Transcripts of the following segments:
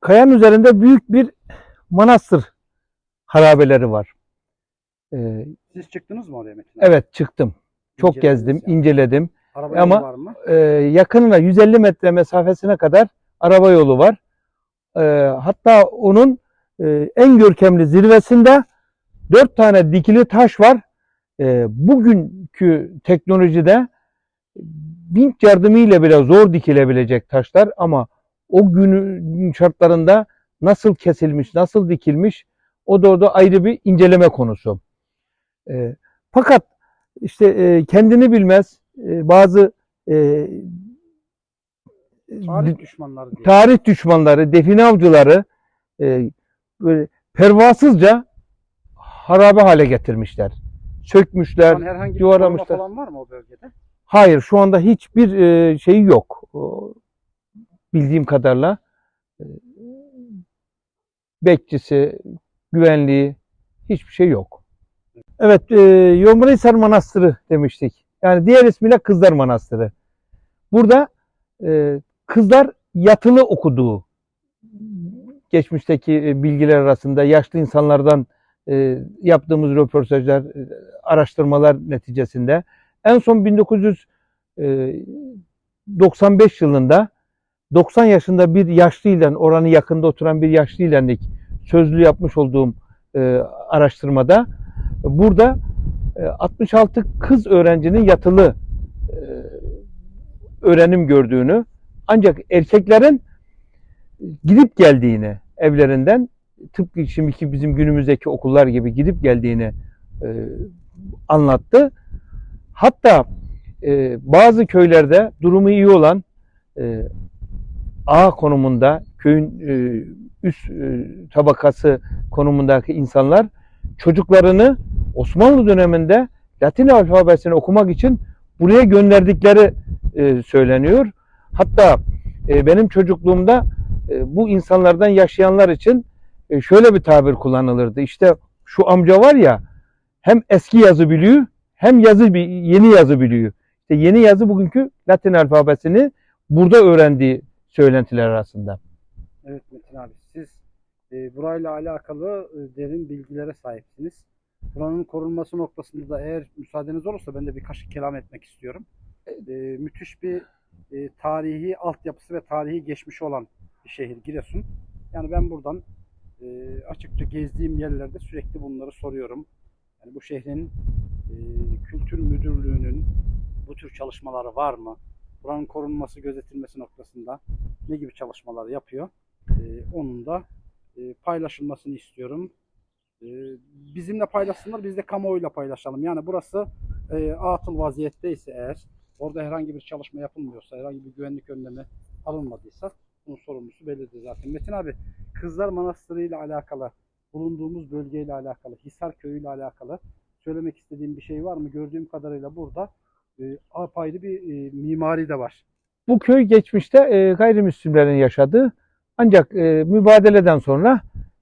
kayanın üzerinde büyük bir manastır harabeleri var. Ee, Siz çıktınız mı oraya Metin? abi? evet çıktım. Çok İncelediniz gezdim, yani. inceledim. Araba ama- yolu var mı? Ee, yakınına 150 metre mesafesine kadar araba yolu var. Ee, hatta onun e, en görkemli zirvesinde dört tane dikili taş var. Ee, bugünkü teknolojide vinç yardımıyla bile zor dikilebilecek taşlar ama o günün şartlarında nasıl kesilmiş, nasıl dikilmiş o da orada ayrı bir inceleme konusu. Ee, fakat işte e, kendini bilmez e, bazı e, Tarih düşmanları diye. tarih düşmanları, define avcıları e, böyle pervasızca harabe hale getirmişler. Şu Sökmüşler. an herhangi bir yuvalamışlar. koruma falan var mı o bölgede? Hayır şu anda hiçbir e, şey yok. Bildiğim kadarıyla e, bekçisi, güvenliği hiçbir şey yok. Evet, e, Yomrahisar Manastırı demiştik. Yani diğer ismiyle Kızlar Manastırı. Burada e, kızlar yatılı okuduğu geçmişteki e, bilgiler arasında yaşlı insanlardan e, yaptığımız röportajlar, e, araştırmalar neticesinde en son 1995 yılında 90 yaşında bir yaşlıyla oranı yakında oturan bir yaşlıyla sözlü yapmış olduğum e, araştırmada burada e, 66 kız öğrencinin yatılı e, öğrenim gördüğünü ancak erkeklerin gidip geldiğini evlerinden tıpkı şimdiki bizim günümüzdeki okullar gibi gidip geldiğini e, anlattı. Hatta e, bazı köylerde durumu iyi olan e, A konumunda köyün e, üst e, tabakası konumundaki insanlar çocuklarını Osmanlı döneminde Latin alfabesini okumak için buraya gönderdikleri e, söyleniyor. Hatta e, benim çocukluğumda bu insanlardan yaşayanlar için şöyle bir tabir kullanılırdı. İşte şu amca var ya hem eski yazı biliyor hem yazı yeni yazı biliyor. İşte yeni yazı bugünkü Latin alfabesini burada öğrendiği söylentiler arasında. Evet Metin abi siz e, burayla alakalı e, derin bilgilere sahipsiniz. Buranın korunması noktasında da eğer müsaadeniz olursa ben de birkaç kelam etmek istiyorum. E, müthiş bir e, tarihi altyapısı ve tarihi geçmişi olan bir şehir Giresun. Yani ben buradan e, açıkça gezdiğim yerlerde sürekli bunları soruyorum. Yani bu şehrin e, kültür müdürlüğünün bu tür çalışmaları var mı? Buranın korunması, gözetilmesi noktasında ne gibi çalışmalar yapıyor? Ee, onun da e, paylaşılmasını istiyorum. Ee, bizimle paylaşsınlar, biz de kamuoyuyla paylaşalım. Yani burası e, atıl vaziyetteyse eğer, orada herhangi bir çalışma yapılmıyorsa, herhangi bir güvenlik önlemi alınmadıysa bunun sorumlusu bellidir zaten. Metin abi, Kızlar Manastırı ile alakalı, bulunduğumuz bölgeyle alakalı, Hisar Köyü ile alakalı söylemek istediğim bir şey var mı? Gördüğüm kadarıyla burada e, apayrı bir e, mimari de var. Bu köy geçmişte e, gayrimüslimlerin yaşadığı ancak e, mübadeleden sonra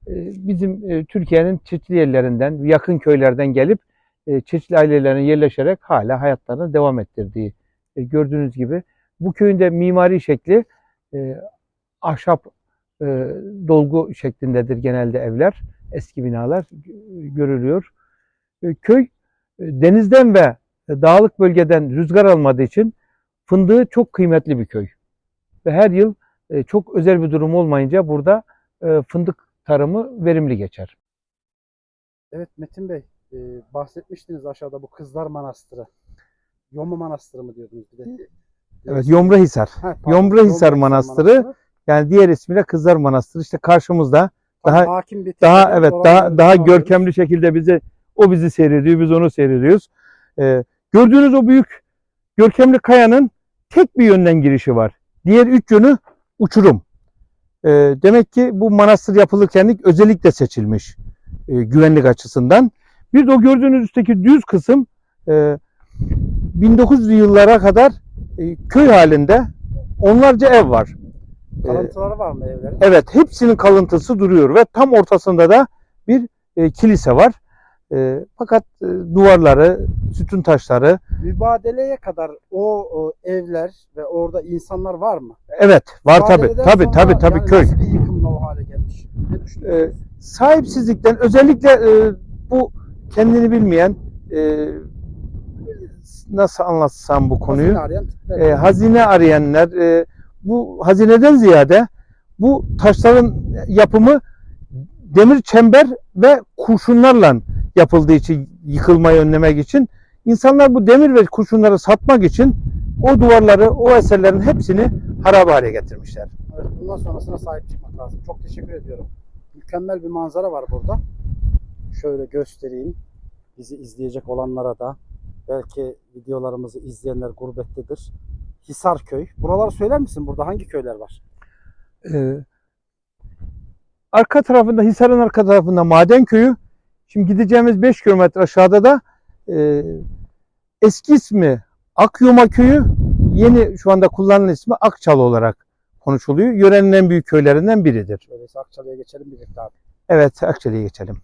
e, bizim e, Türkiye'nin çeşitli yerlerinden, yakın köylerden gelip e, çeşitli ailelerin yerleşerek hala hayatlarını devam ettirdiği e, gördüğünüz gibi. Bu köyün de mimari şekli e, ahşap e, dolgu şeklindedir genelde evler, eski binalar görülüyor. E, köy e, denizden ve dağlık bölgeden rüzgar almadığı için fındığı çok kıymetli bir köy. Ve her yıl e, çok özel bir durum olmayınca burada e, fındık tarımı verimli geçer. Evet Metin Bey, e, bahsetmiştiniz aşağıda bu Kızlar Manastırı. Yoma Manastırı mı diyordunuz bir de? Evet, Yomrahisar. Ha, pardon, Yomrahisar Manastırı. Yani diğer ismiyle Kızlar Manastırı. İşte karşımızda daha- hakim bir daha evet daha daha görkemli şekilde bizi o bizi seyrediyor, biz onu seyrediyoruz. E, gördüğünüz o büyük görkemli kayanın tek bir yönden girişi var. Diğer üç yönü uçurum. E, demek ki bu manastır yapılırken özellikle seçilmiş e, güvenlik açısından. Bir de o gördüğünüz üstteki düz kısım e, 1900'lü yıllara kadar e, köy halinde onlarca ev var. E, Kalıntıları var mı evlerin? Evet, hepsinin kalıntısı duruyor ve tam ortasında da bir e, kilise var. E, fakat e, duvarları, sütun taşları, Mübadeleye kadar o, o evler ve orada insanlar var mı? evet var tabi, tabi tabi tabi yani köy. Nasıl bir yıkımla o hale düşünüyorsunuz? sahipsizlikten özellikle e, bu kendini bilmeyen e, nasıl anlatsam bu konuyu Hazine arayan e, hazine arayanlar e, bu hazineden ziyade bu taşların yapımı demir çember ve kurşunlarla yapıldığı için yıkılmayı önlemek için insanlar bu demir ve kurşunları satmak için o duvarları, o eserlerin hepsini harap hale getirmişler. Evet, bundan sonrasına sahip çıkmak lazım. Çok teşekkür ediyorum. Mükemmel bir manzara var burada. Şöyle göstereyim. Bizi izleyecek olanlara da belki videolarımızı izleyenler gurbettedir. Hisarköy. Buraları söyler misin? Burada hangi köyler var? Ee, arka tarafında, Hisar'ın arka tarafında Maden Köyü. Şimdi gideceğimiz 5 kilometre aşağıda da e, eski ismi Akyuma Köyü, yeni şu anda kullanılan ismi Akçalı olarak konuşuluyor. Yörenin en büyük köylerinden biridir. Öyleyse Akçalı'ya geçelim birlikte abi. Evet, Akçalı'ya geçelim.